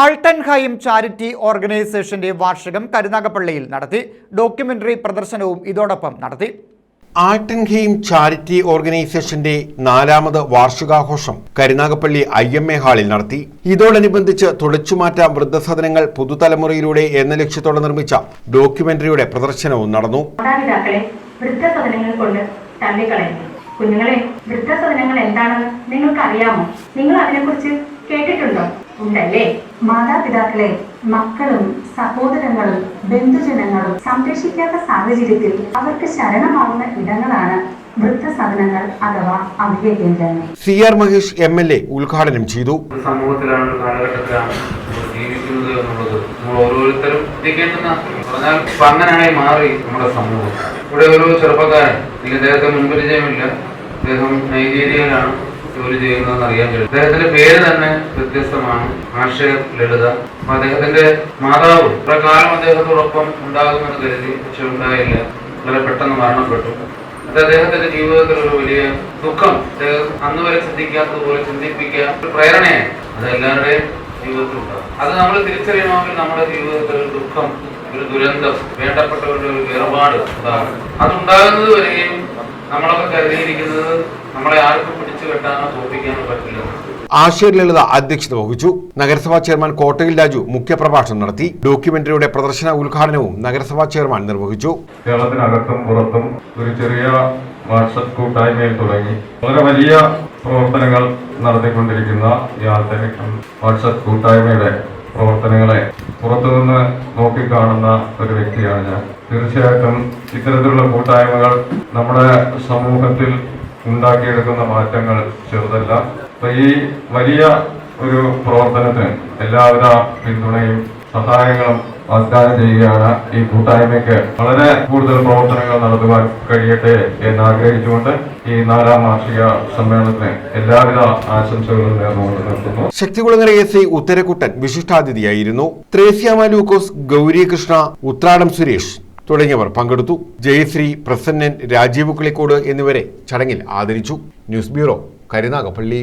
ആൾട്ടൻ Haim charity ഓർഗനൈസേഷന്റെ വാർഷികം കരുനാഗപ്പള്ളിയിൽ നടത്തി. ഡോക്യുമെന്ററി പ്രദർശനവും ഇതോടൊപ്പം നടത്തി. ആൾട്ടൻഹെയിം ചാരിറ്റി ഓർഗനൈസേഷന്റെ നാലാമത് വാർഷികാഘോഷം കരുനാഗപ്പള്ളി ഐ എം എ ഹാളിൽ നടത്തി. ഇതോടനുബന്ധിച്ച് തുടച്ചുമാറ്റ വൃദ്ധസദനങ്ങൾ പുതുതലമുറയിലൂടെ എന്ന ലക്ഷ്യത്തോടെ നിർമ്മിച്ച ഡോക്യുമെന്ററിയുടെ പ്രദർശനവും നടന്നു. മാതാപിതാക്കളെ വൃദ്ധസദനങ്ങൾ കൊണ്ട് തള്ളിക്കളയുന്നു. കുഞ്ഞുങ്ങളെ വൃദ്ധസദനങ്ങൾ എന്താണെന്ന് നിങ്ങൾക്ക് അറിയാമോ നിങ്ങൾ അതിനെക്കുറിച്ച് കേട്ടിട്ടുണ്ടോ? ഉണ്ടല്ലേ? മാതാപിതാക്കളെ മക്കളും സഹോദരങ്ങളും ബന്ധുജനങ്ങളും സംരക്ഷിക്കാത്ത സാഹചര്യത്തിൽ അവർക്ക് ശരണമാവുന്ന ഇടങ്ങളാണ് വൃദ്ധസദനങ്ങൾ അഥവാ അഭയ കേന്ദ്രങ്ങൾ C R Mahesh M L A ഉദ്ഘാടനം ചെയ്തു. സമൂഹത്തിലാണ് ഒരു കാലഘട്ടത്തിലാണ് ജീവിക്കുന്നത് എന്നുള്ളത്. നമ്മൾ ഓരോരുത്തരും ചിന്തിക്കേണ്ടുന്ന പറഞ്ഞാൽ ഇപ്പൊ അങ്ങനെയായി മാറി നമ്മുടെ സമൂഹം. ഇവിടെ ഒരു ചെറുപ്പക്കാരൻ എനിക്ക് അദ്ദേഹത്തെ മുൻപരിചയമില്ല. അദ്ദേഹം നൈജീരിയയിലാണ്. ജോലി ചെയ്യുന്നതെന്ന് അറിയാൻ കഴിയും അദ്ദേഹത്തിന്റെ പേര് തന്നെ വ്യത്യസ്തമാണ്. ആശയ ലളിത. അപ്പൊ അദ്ദേഹത്തിന്റെ മാതാവ് പ്രകാരം അദ്ദേഹത്തോടൊപ്പം ഉണ്ടാകുമെന്ന് കരുതി പക്ഷെ ഉണ്ടായില്ല. വളരെ പെട്ടെന്ന് മരണപ്പെട്ടു. അത് അദ്ദേഹത്തിന്റെ ജീവിതത്തിൽ ഒരു വലിയ ദുഃഖം. അന്ന് വരെ ചിന്തിക്കാത്തതുപോലെ ചിന്തിപ്പിക്കുക ഒരു പ്രേരണയാണ് അത് എല്ലാവരുടെയും ജീവിതത്തിൽ ഉണ്ടാകും. അത് നമ്മൾ തിരിച്ചറിയണമെങ്കിൽ നമ്മുടെ ജീവിതത്തിൽ ഒരു ദുഃഖം ഒരു ദുരന്തം വേണ്ടപ്പെട്ടവരുടെ ഒരു വേർപാട് ഉണ്ടാകും അതുണ്ടാകുന്നത് വരെയും നമ്മളൊക്കെ കരുതിയിരിക്കുന്നത് നമ്മളെ ആർക്കും പിടിച്ചു കെട്ടാനോ തോപ്പിക്കാനോ പറ്റില്ല. ആശയ ലളിത അധ്യക്ഷത വഹിച്ചു. നഗരസഭാ ചെയർമാൻ കോട്ടയിൽ രാജു മുഖ്യപ്രഭാഷണം നടത്തി. ഡോക്യുമെന്ററിയുടെ പ്രദർശന ഉദ്ഘാടനവും നഗരസഭാ ചെയർമാൻ നിർവഹിച്ചു. കേരളത്തിനകത്തും പുറത്തും ഒരു ചെറിയ വാട്സപ്പ് കൂട്ടായ്മയിൽ തുടങ്ങി. വളരെ വലിയ പ്രവർത്തനങ്ങൾ നടത്തിക്കൊണ്ടിരിക്കുന്ന ഈ വാട്സപ്പ് കൂട്ടായ്മയുടെ പ്രവർത്തനങ്ങളെ നോക്കിക്കാണുന്ന ഒരു വ്യക്തിയാണ് ഞാൻ. തീർച്ചയായിട്ടും ഇത്തരത്തിലുള്ള കൂട്ടായ്മകൾ നമ്മുടെ സമൂഹത്തിൽ ഉണ്ടാക്കിയെടുക്കുന്ന മാറ്റങ്ങൾ ചെറുതല്ല. അപ്പൊ ഈ വലിയ ഒരു പ്രവർത്തനത്തിന് എല്ലാവിധ പിന്തുണയും സഹായങ്ങളും വാഗ്ദാനം ചെയ്യുകയാണ് ഈ കൂട്ടായ്മയ്ക്ക്. വളരെ കൂടുതൽ പ്രവർത്തനങ്ങൾ നടത്തുവാൻ കഴിയട്ടെ എന്ന് ആഗ്രഹിച്ചുകൊണ്ട് ഈ നാലാം വാർഷിക സമ്മേളനത്തിന് എല്ലാവിധ ആശംസകളും നേർന്നുകൊണ്ട് നിർത്തുന്നു. ശക്തികുളങ്ങര എസ് ഐ ഉത്തരക്കുട്ടൻ വിശിഷ്ടാതിഥിയായിരുന്നു. ത്രേസ്യാമ ലൂക്കോസ് ഗൗരി കൃഷ്ണ ഉത്രാടം സുരേഷ് തുടങ്ങിയവർ പങ്കെടുത്തു. ജയശ്രീ പ്രസന്നൻ രാജീവ് കിളിക്കോട് എന്നിവരെ ചടങ്ങിൽ ആദരിച്ചു. News bureau Karunagappally.